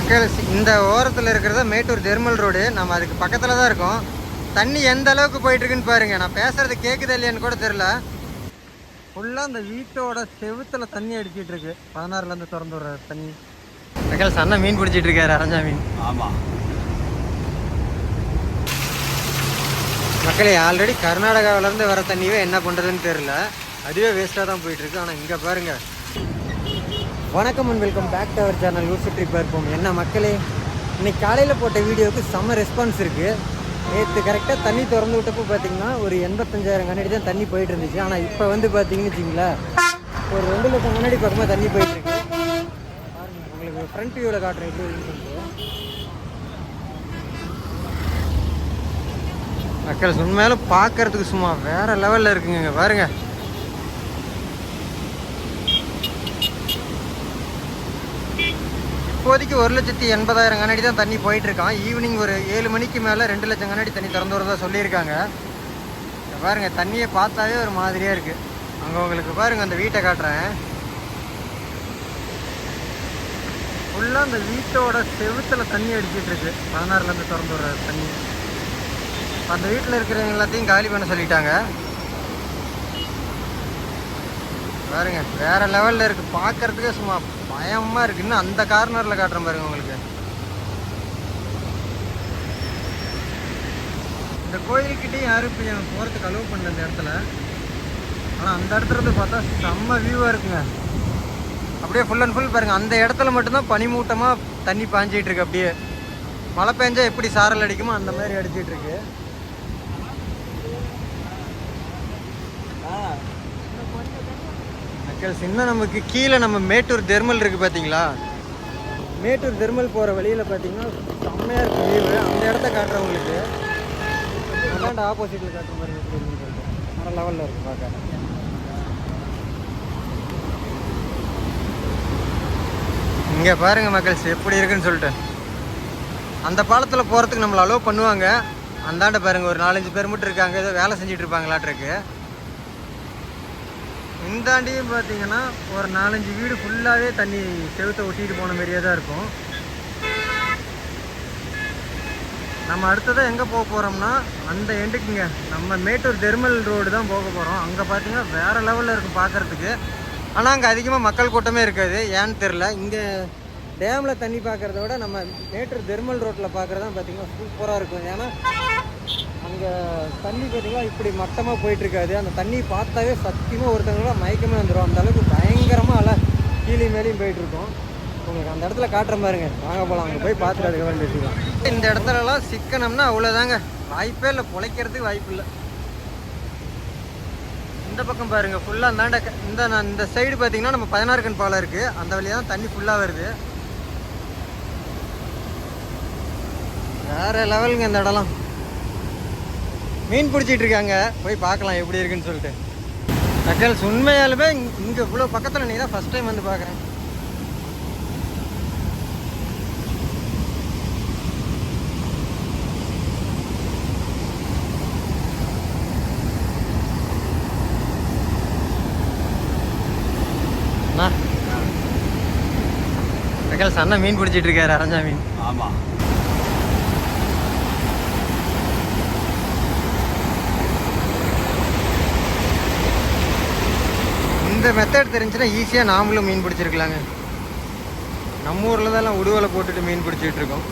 மக்கள் இந்த ஓரத்தில் இருக்கிறத மேட்டூர் தெர்மல் ரோடு. நம்ம அதுக்கு பக்கத்தில் தான் இருக்கோம். தண்ணி எந்த அளவுக்கு போயிட்டு இருக்குன்னு பாருங்க. நான் பேசுறது கேட்குதா இல்லையான்னு கூட தெரில ஃபுல்லாக அந்த வீட்டோட செவுத்துல தண்ணி அடிச்சிட்டு இருக்கு. பதினாறுலேருந்து திறந்து விடுற தண்ணி. மக்கள் சன்ன மீன் பிடிச்சிட்டு இருக்காரு அரஞ்சா மீன். ஆமாம் மக்களே ஆல்ரெடி கர்நாடகாவிலேருந்து வர தண்ணியே என்ன பண்ணுறதுன்னு தெரில அதுவே வேஸ்ட்டாக தான் போயிட்டு இருக்கு ஆனால் இங்கே பாருங்க. வணக்கம் and welcome back to our channel ஊர் சுற்றி பார்ப்போம் என்ன மக்களே இன்னைக்கு காலையில் போட்ட வீடியோவுக்கு செம்ம ரெஸ்பான்ஸ் இருக்குது நேற்று கரெக்டாக தண்ணி திறந்து விட்டப்போ பார்த்தீங்கன்னா ஒரு எண்பத்தஞ்சாயிரம் கண்ணாடி தான் தண்ணி போயிட்டு இருந்துச்சு. ஆனால் இப்போ வந்து பார்த்தீங்கன்னு வச்சிங்களேன் ஒரு ரெண்டு லட்சம் கண்ணாடி பக்கமாக தண்ணி போயிட்டு இருக்கு. பாருங்க, உங்களுக்கு ஃப்ரண்ட் வியூவில் காட்டுறேன் எப்படி சொல்லிட்டு. மக்கள் உண்மையில பார்க்கறதுக்கு சும்மா வேறு லெவலில் இருக்குங்க. பாருங்கள் இப்போதைக்கு ஒரு லட்சத்தி எண்பதாயிரம் கண்ணாடி தான் தண்ணி போயிட்டு இருக்கான் ஈவினிங் ஒரு ஏழு மணிக்கு மேலே ரெண்டு லட்சம் கண்ணாடி தண்ணி திறந்து வரதா சொல்லியிருக்காங்க. பாருங்கள் பாருங்க தண்ணியை பார்த்தாவே ஒரு மாதிரியா இருக்கு. அங்கே உங்களுக்கு பாருங்க அந்த வீட்டை காட்டுறேன். ஃபுல்லாக அந்த வீட்டோட செவுத்தில் தண்ணி அடிச்சிட்டு இருக்கு பதினாறுலேருந்து திறந்து வர தண்ணி. அந்த வீட்டில் இருக்கிறவங்க எல்லாத்தையும் காலி பண்ண சொல்லிட்டாங்க. பாருங்க வேற லெவல்ல இருக்கு. பார்க்கறதுக்கே சும்மா பயமா இருக்கு இன்னும் அந்த கார்னர்ல காட்டுறேன் பாருங்க உங்களுக்கு. இந்த கோயிலுக்கிட்டே யாரும் இப்போ எனக்கு போகிறதுக்கு அலோவ் பண்ணல இந்த இடத்துல. ஆனால் அந்த இடத்துல இருந்து பார்த்தா செம்ம வியூவாக இருக்குங்க. அப்படியே ஃபுல் அண்ட் ஃபுல் பாருங்க. அந்த இடத்துல மட்டும்தான் பனிமூட்டமாக தண்ணி பாஞ்சிகிட்டு இருக்கு அப்படியே. மழை பெஞ்சா எப்படி சாரல் அடிக்குமோ அந்த மாதிரி அடிச்சிட்டு இருக்கு. மக்கள்ஸ் சின்ன நமக்கு கீழே நம்ம மேட்டூர் தெர்மல் இருக்கு பார்த்தீங்களா மேட்டூர் தெர்மல் போகிற வழியில் பார்த்தீங்கன்னா செம்மையாக இருக்கு வியூவு அந்த இடத்த காட்டுறவங்களுக்கு அதாண்ட ஆப்போசிட்டில் காட்டுற மாதிரி எப்படி இருக்குன்னு நல்ல லெவலில் இருக்கு பார்க்க. இங்கே பாருங்கள் மக்கள்ஸ் எப்படி இருக்குன்னு சொல்லிட்டு. அந்த பாலத்தில் போகிறதுக்கு நம்மளை அலோவ் பண்ணுவாங்க. அந்தாண்ட பாருங்க ஒரு நாலஞ்சு பேர் மட்டும் இருக்காங்க. ஏதோ வேலை செஞ்சுட்டு இருப்பாங்களாட்டிருக்கு இந்தாண்டியும் பார்த்தீங்கன்னா ஒரு நாலஞ்சு வீடு ஃபுல்லாகவே தண்ணி செவுத்தை ஒட்டிட்டு போன மாதிரியே தான் இருக்கும். நம்ம அடுத்ததாக எங்கே போக போகிறோம்னா அந்த எண்டுக்குங்க நம்ம மேட்டூர் தெர்மல் ரோடு தான் போக போகிறோம் அங்கே பார்த்தீங்கன்னா வேறு லெவலில் இருக்கும் பார்க்குறதுக்கு. ஆனால் அங்கே அதிகமாக மக்கள் கூட்டமே இருக்காது. ஏன்னு தெரில இங்கே டேமில் தண்ணி பார்க்குறத விட நம்ம மேட்டூர் தெர்மல் ரோட்டில் பார்க்குறது தான் பார்த்திங்கன்னா சூப்பராக இருக்கும். ஏன்னா இங்கே தண்ணி பார்த்தீங்கன்னா இப்படி மட்டமாக போயிட்டுருக்காது. அந்த தண்ணி பார்த்தாவே சத்தியமாக ஒருத்தங்களாம் மயக்கமே வந்துடும் அந்த அளவுக்கு பயங்கரமாக அலை கீழே மேலேயும் போயிட்டுருக்கோம். உங்களுக்கு அந்த இடத்துல காட்டுற பாருங்க. வாங்க போகலாம் அங்கே போய் பார்த்துட்டு அதுக்கப்புறம் பேசிக்கலாம். இந்த இடத்துலலாம் சிக்கனம்னா அவ்வளோதாங்க வாய்ப்பே இல்லை. பிழைக்கிறதுக்கு வாய்ப்பு இல்லை. இந்த பக்கம் பாருங்கள் ஃபுல்லாக அந்தாண்ட இந்த நான் இந்த சைடு பார்த்தீங்கன்னா நம்ம பதினாறு கண் பாலம் இருக்குது அந்த வழியாக தான் தண்ணி ஃபுல்லாக வருது. வேறு லெவலுங்க இந்த இடம்லாம். மீன் பிடிச்சிட்டு இருக்காங்க. போய் பார்க்கலாம் எப்படி இருக்குன்னு சொல்லிட்டு. தக்கல்ஸ் உண்மையாலுமே இங்க- இவ்வளோ பக்கத்தில் நீ தான் ஃபர்ஸ்ட் டைம் வந்து பார்க்குறேன். தக்கல்ஸ் சன்ன மீன் பிடிச்சிட்டு இருக்காரு அரஞ்சா மீன். ஆமாம் இந்த மெத்தட் தெரிஞ்சுன்னா ஈஸியாக நாமளும் மீன் பிடிச்சிருக்கலாங்க. நம்ம ஊரில் தான் உடுவலை போட்டுட்டு மீன் பிடிச்சிட்டு இருக்கோம்.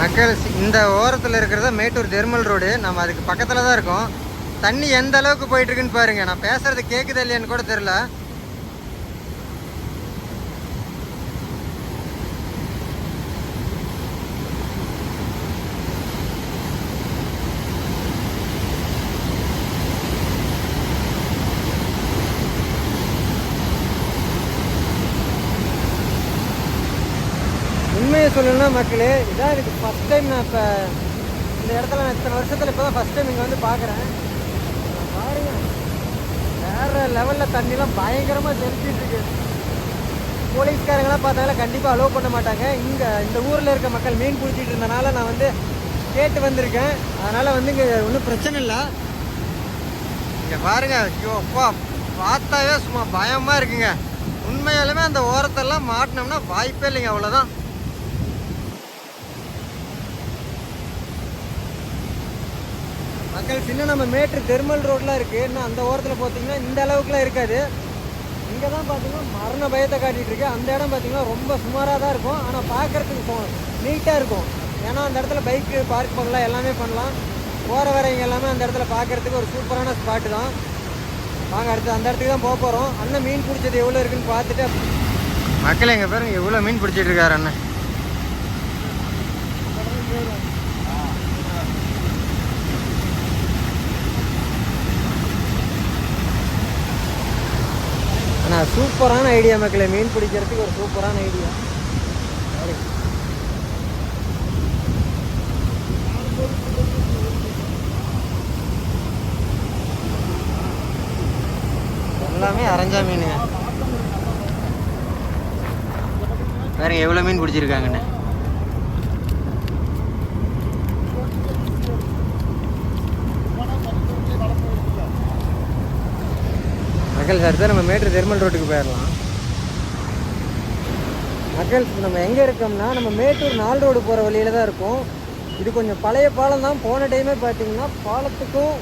மக்கள் இந்த ஓரத்தில் இருக்கிறத மேட்டூர் தெர்மல் ரோடு. நம்ம அதுக்கு பக்கத்தில் தான் இருக்கோம். தண்ணி எந்த அளவுக்கு போயிட்டுருக்குன்னு பாருங்கள் பாருங்க. நான் பேசுறது கேட்குது இல்லையான்னு கூட தெரில சொல்லணும்னா மக்களே இதான் எனக்கு ஃபஸ்ட் டைம் நான் இப்போ இந்த இடத்துல நான் இத்தனை வருஷத்தில் இப்போ தான் ஃபஸ்ட் டைம் இங்கே வந்து பார்க்குறேன் பாருங்க. வேற லெவலில் தண்ணிலாம் பயங்கரமாக தெளிச்சிட்டு இருக்கு. போலீஸ்காரங்களாம் பார்த்தாலும் கண்டிப்பாக அலோவ் பண்ண மாட்டாங்க. இங்கே இந்த ஊரில் இருக்க மக்கள் மீன் பிடிச்சிட்டு இருந்தனால நான் வந்து கேட்டு வந்திருக்கேன். அதனால் வந்து இங்கே ஒன்றும் பிரச்சனை இல்லை. இங்கே பாருங்க. ஐயோ அப்பா. பார்த்தாவே சும்மா பயமாக இருக்குங்க. உண்மையாலுமே அந்த ஓரத்தெல்லாம் மாட்டினோம்னா வாய்ப்பே இல்லைங்க அவ்வளோதான் மக்கள் சின்ன நம்ம மேட்ரு தெர்மல் ரோட்லாம் இருக்குது இன்னும் அந்த ஓரத்தில் பார்த்தீங்கன்னா இந்த அளவுக்குலாம் இருக்காது. இங்கே தான் பார்த்தீங்கன்னா மரண பயத்தை காட்டிகிட்டு இருக்கு. அந்த இடம் பார்த்தீங்கன்னா ரொம்ப சுமாராக தான் இருக்கும் ஆனால் பார்க்குறதுக்கு நீட்டாக இருக்கும். ஏன்னா அந்த இடத்துல பைக்கு பார்க் பண்ணலாம் எல்லாமே பண்ணலாம். போகிற வரவங்க எல்லாமே அந்த இடத்துல பார்க்குறதுக்கு ஒரு சூப்பரான ஸ்பாட்டு தான். வாங்க அடுத்து அந்த இடத்துக்கு தான் போக போகிறோம் அண்ணன் மீன் பிடிச்சது எவ்வளோ இருக்குன்னு பார்த்துட்டு மக்கள் எங்கள் பாருங்க எவ்வளோ மீன் பிடிச்சிட்டு இருக்காரு அண்ணன். சூப்பரான ஐடியா மக்களே. மீன் பிடிக்கிறதுக்கு ஒரு சூப்பரான ஐடியா எல்லாமே அரைஞ்சா மீனுங்க. வேறு எவ்வளோ மீன் பிடிச்சிருக்காங்கண்ணே மக்கள் சார் நம்ம மேட்ரு தெர்மல் ரோட்டுக்கு போயிடலாம் மக்கள் நம்ம எங்கே இருக்கோம்னா நம்ம மேட்டூர் நாள் ரோடு போகிற வழியில தான் இருக்கும். இது கொஞ்சம் பழைய பாலம் தான். போன டைமே பார்த்தீங்கன்னா பாலத்துக்கும்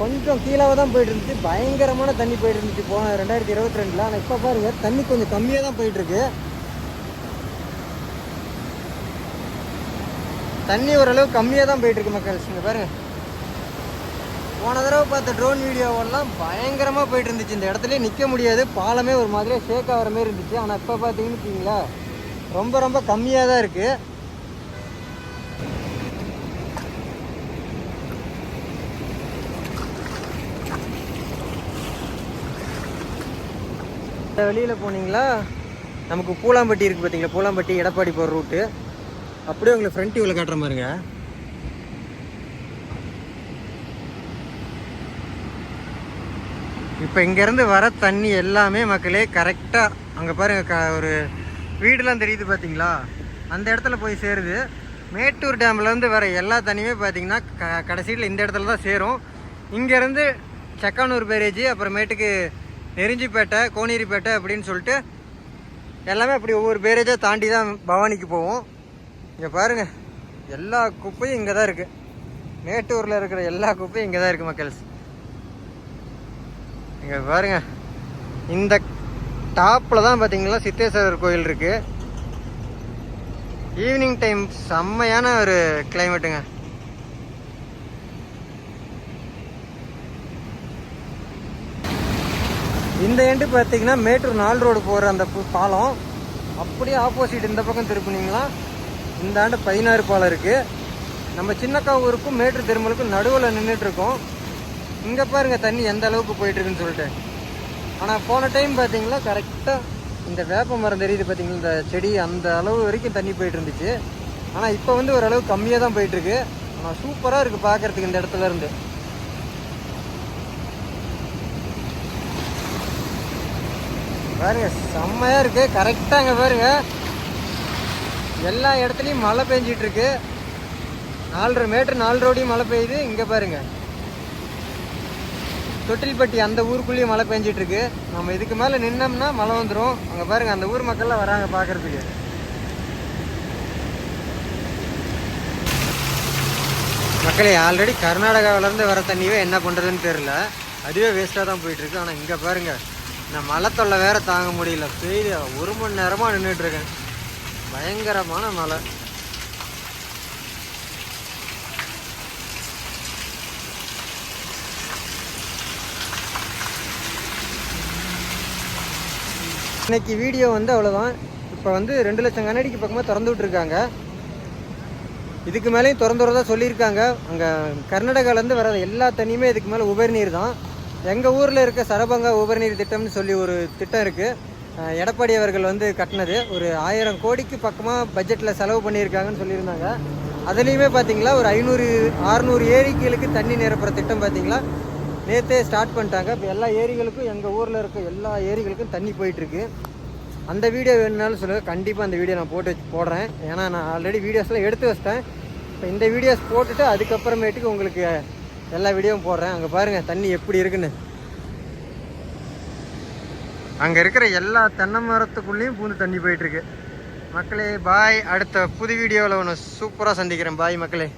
கொஞ்சம் கீழாக தான் போயிட்டு இருந்துச்சு பயங்கரமான தண்ணி போயிட்டு இருந்துச்சு போன ரெண்டாயிரத்தி இருபத்தி ரெண்டில். ஆனால் இப்போ பாருங்கள் தண்ணி கொஞ்சம் கம்மியாக தான் போயிட்டுருக்கு. தண்ணி ஓரளவு கம்மியாக தான் போயிட்டுருக்கு மக்கள். இங்கே பாருங்கள் போன தடவை பார்த்த ட்ரோன் வீடியோவெல்லாம் பயங்கரமாக போயிட்டு இருந்துச்சு இந்த இடத்துல நிற்க முடியாது. பாலமே ஒரு மாதிரியே ஷேக் ஆகிற மாதிரி இருந்துச்சு. ஆனால் இப்போ பார்த்தீங்கன்னு வச்சிங்களா ரொம்ப ரொம்ப கம்மியாக தான் இருக்குது இந்த வெளியில் போனீங்களா? நமக்கு பூலாம்பட்டி இருக்குது பார்த்தீங்களா பூலாம்பட்டி எடப்பாடி போகிற ரூட்டு அப்படியே உங்களுக்கு ஃப்ரண்ட் வியூவில் காட்டுற மாதிரிங்க. இப்போ இங்கேருந்து வர தண்ணி எல்லாமே மக்களே கரெக்டாக அங்கே பாருங்க க ஒரு வீடுலாம் தெரியுது பார்த்தீங்களா அந்த இடத்துல போய் சேருது. மேட்டூர் டேம்லேருந்து வர எல்லா தண்ணியுமே பார்த்தீங்கன்னா க கடைசியில் இந்த இடத்துல தான் சேரும். இங்கேருந்து செக்கானூர் பேரேஜ் அப்புறமேட்டுக்கு நெருஞ்சிப்பேட்டை கோனேரிப்பேட்டை அப்படின்னு சொல்லிட்டு எல்லாமே அப்படி ஒவ்வொரு பேரேஜாக தாண்டி தான் பவானிக்கு போவோம். இங்கே பாருங்கள் எல்லா குப்பையும் இங்கே தான் இருக்குது மேட்டூரில் இருக்கிற எல்லா குப்பையும் இங்கே தான் இருக்குது மக்கள்ஸ் இங்கே பாருங்க. இந்த டாப்பில் தான் பார்த்தீங்களா சித்தேஸ்வரர் கோயில் இருக்கு. ஈவினிங் டைம் செம்மையான ஒரு கிளைமேட்டுங்க இந்த எண்டு பார்த்தீங்கன்னா மேட்டூர் நாள் ரோடு போகிற அந்த பாலம். அப்படியே ஆப்போசிட் இந்த பக்கம் திருப்பினீங்களா இந்த ஆண்டு பதினாறு பாலம் இருக்குது நம்ம சின்னக்கா ஊருக்கும் மேட்டூர் திருமலுக்கும் நடுவில் நின்றுட்டுருக்கோம் இங்கே பாருங்க தண்ணி எந்த அளவுக்கு போயிட்டுருக்குன்னு சொல்லிட்டு. ஆனால் போன டைம் பார்த்தீங்களா கரெக்டாக இந்த வேப்ப மரம் தெரியுது பார்த்தீங்களா இந்த செடி அந்த அளவு வரைக்கும் தண்ணி போயிட்டு இருந்துச்சு ஆனால் இப்போ வந்து ஓரளவு கம்மியாக தான் போயிட்டுருக்கு. ஆனால் சூப்பராக இருக்குது பார்க்கறதுக்கு இந்த இடத்துல இருந்து. பாருங்க செம்மையாக இருக்குது கரெக்டாக அங்கே பாருங்க. எல்லா இடத்துலையும் மழை பெஞ்சிட்ருக்கு நாலரை மீட்ரு நாலு ரோடையும் மழை பெய்யுது. இங்கே பாருங்கள் தொட்டில்பட்டி அந்த ஊருக்குள்ளேயும் மழை பெஞ்சிட்டு இருக்கு நம்ம இதுக்கு மேலே நின்னோம்னா மழை வந்துடும் அங்கே பாருங்க அந்த ஊர் மக்கள்லாம் வராங்க பார்க்கறதுக்கு. மக்களே ஆல்ரெடி கர்நாடகாவிலேருந்து வர தண்ணியே என்ன பண்ணுறதுன்னு தெரில அதுவே வேஸ்ட்டாக தான் போயிட்டுருக்கு ஆனால் இங்கே பாருங்க நான் மழை தொல்லை வேறு தாங்க முடியல. பெய்து ஒரு மணி நேரமாக நின்றுட்டுருக்கேன் பயங்கரமான மழை. இன்னைக்கு வீடியோ வந்து அவ்வளோதான் இப்போ வந்து ரெண்டு லட்சம் கண்ணாடிக்கு பக்கமாக திறந்து விட்டுருக்காங்க. இதுக்கு மேலேயும் திறந்து வரதா சொல்லியிருக்காங்க. அங்கே கர்நாடகாலேருந்து வர எல்லா தண்ணியுமே இதுக்கு மேலே உபரி நீர் தான். எங்கள் ஊரில் இருக்க சரபங்கா உபரிநீர் திட்டம்னு சொல்லி ஒரு திட்டம் இருக்குது எடப்பாடி அவர்கள் வந்து கட்டினது. ஒரு ஆயிரம் கோடிக்கு பக்கமாக பட்ஜெட்டில் செலவு பண்ணியிருக்காங்கன்னு சொல்லியிருந்தாங்க. அதுலேயுமே பார்த்தீங்களா ஒரு ஐநூறு ஆறுநூறு ஏரிகளுக்கு தண்ணி நிரப்புற திட்டம் பார்த்தீங்களா நேற்றே ஸ்டார்ட் பண்ணிட்டாங்க. இப்போ எல்லா ஏரிகளுக்கும் எங்கள் ஊரில் இருக்க எல்லா ஏரிகளுக்கும் தண்ணி போயிட்டுருக்கு. அந்த வீடியோ வேணுனாலும் சொல்லுங்கள் கண்டிப்பாக அந்த வீடியோ நான் போட்டு வச்சு போடுறேன். ஏன்னா நான் ஆல்ரெடி வீடியோஸ்லாம் எடுத்து வச்சிட்டேன். இப்போ இந்த வீடியோஸ் போட்டுட்டு அதுக்கப்புறமேட்டுக்கு உங்களுக்கு எல்லா வீடியோவும் போடுறேன். அங்கே பாருங்கள் தண்ணி எப்படி இருக்குன்னு. அங்கே இருக்கிற எல்லா தென்னை மரத்துக்குள்ளேயும் பூந்து தண்ணி போயிட்டுருக்கு. மக்களே பாய் அடுத்த புது வீடியோவில் ஒன்று சூப்பராக சந்திக்கிறேன். பாய் மக்களே.